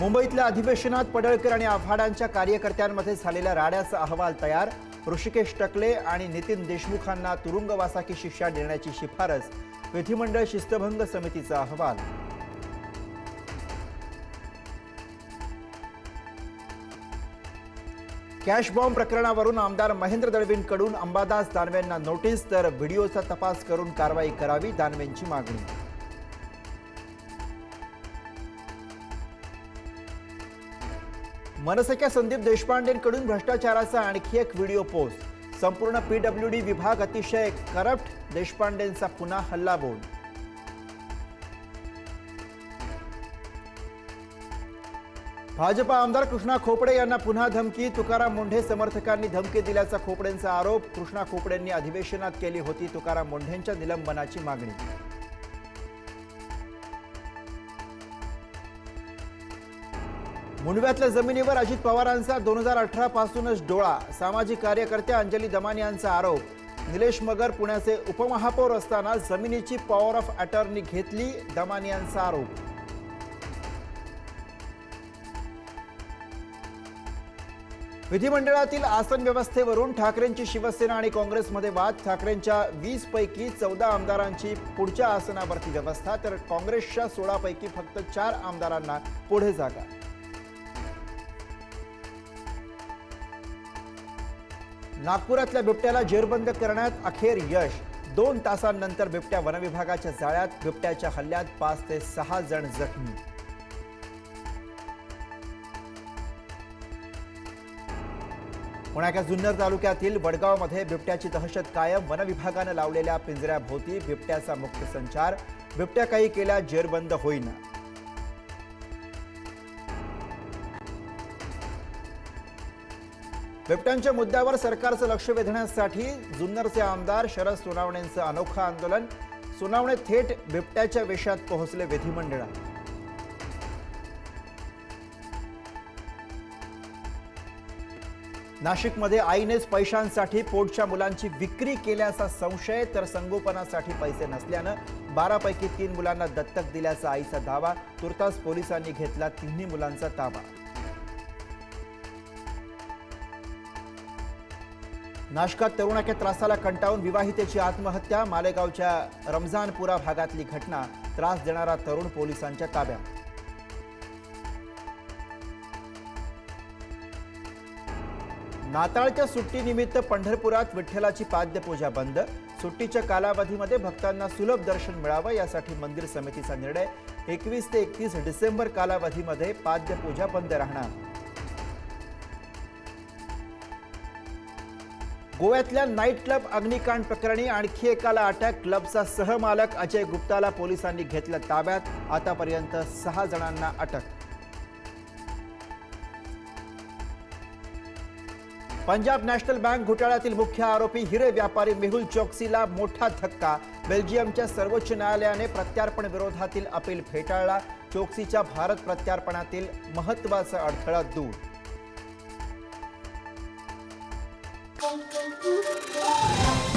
मुंबईतल्या अधिवेशनात पडळकर आणि आव्हाडांच्या कार्यकर्त्यांमध्ये झालेल्या राड्याचा अहवाल तयार. ऋषिकेश टकले आणि नितीन देशमुखांना तुरुंगवासाची शिक्षा देण्याची शिफारस. विधिमंडळ शिस्तभंग समितीचा अहवाल. कॅश बॉम्ब प्रकरणावरून आमदार महेंद्र दळवींकडून अंबादास दानवेंना नोटीस तर व्हिडिओचा तपास करून कारवाई करावी दानवेंची मागणी. मनसेच्या संदीप देशपांडेंकडून भ्रष्टाचाराचा आणखी एक व्हिडिओ पोस्ट. संपूर्ण पीडब्ल्यूडी विभाग अतिशय करप्ट देशपांडेंचा पुन्हा हल्लाबोल. भाजपा आमदार कृष्णा खोपडे यांना पुन्हा धमकी तुकाराम मुंढे समर्थकांनी धमकी दिल्याचा खोपडेंचा आरोप कृष्णा खोपडेंनी अधिवेशनात केली होती तुकाराम मुंढेंच्या निलंबनाची मागणी. मुंडव्यातल्या जमिनीवर अजित पवारांचा दोन हजार अठरा पासूनच डोळा. सामाजिक कार्यकर्त्या अंजली दमानी यांचा आरोप. निलेश मगर पुण्याचे उपमहापौर असताना जमिनीची पॉवर ऑफ अटॉर्नी घेतली दमानी यांचा आरोप. विधिमंडळातील आसन व्यवस्थेवरून ठाकरेंची शिवसेना आणि काँग्रेसमध्ये वाद. ठाकरेंच्या वीस पैकी चौदा आमदारांची पुढच्या आसनावरती व्यवस्था तर काँग्रेसच्या सोळा पैकी फक्त चार आमदारांना पुढे जागा. नागपुरातल्या बिबट्याला जेरबंद करण्यात अखेर यश. दोन तासांनंतर बिबट्या वनविभागाच्या जाळ्यात बिबट्याच्या हल्ल्यात पाच ते सहा जण जखमी. पुण्याच्या जुन्नर तालुक्यातील वडगावमध्ये बिबट्याची दहशत कायम वनविभागानं लावलेल्या पिंजऱ्याभोवती बिबट्याचा मुक्त संचार. बिबट्या काही केल्या जेरबंद होईना. बिबट्यांच्या मुद्द्यावर सरकारचं लक्ष वेधण्यासाठी जुन्नरचे आमदार शरद सोनावणेंचं अनोखं आंदोलन. सोनावणे थेट बिबट्याच्या वेशात पोहोचले विधिमंडळात. नाशिकमध्ये आईनेच पैशांसाठी पोटच्या मुलांची विक्री केल्याचा संशय तर संगोपनासाठी पैसे नसल्यानं बारापैकी तीन मुलांना दत्तक दिल्याचा आईचा दावा. तुर्तास पोलिसांनी घेतला तिन्ही मुलांचा ताबा. नाशकात तरुणाच्या त्रासाला कंटाळून विवाहितेची आत्महत्या मालेगावच्या रमजानपुरा भागातली घटना त्रास देणारा तरुण पोलिसांच्या ताब्यात. नाताळच्या सुट्टीनिमित्त पंढरपुरात विठ्ठलाची पाद्यपूजा बंद. सुट्टीच्या कालावधीमध्ये भक्तांना सुलभ दर्शन मिळावं यासाठी मंदिर समितीचा निर्णय. एकवीस ते एकतीस डिसेंबर कालावधीमध्ये पाद्यपूजा बंद राहणार. गोव्यातल्या नाईट क्लब अग्निकांड प्रकरणी आणखी एकाला अटक. क्लबचा सहमालक अजय गुप्ताला पोलिसांनी घेतलं ताब्यात. आतापर्यंत सहा जणांना अटक. पंजाब नॅशनल बँक घोटाळ्यातील मुख्य आरोपी हिरे व्यापारी मेहुल चोक्सीला मोठा धक्का. बेल्जियमच्या सर्वोच्च न्यायालयाने प्रत्यार्पण विरोधातील अपील फेटाळला. चोक्सीच्या भारत प्रत्यार्पणातील महत्त्वाचा अडथळा दूर. Música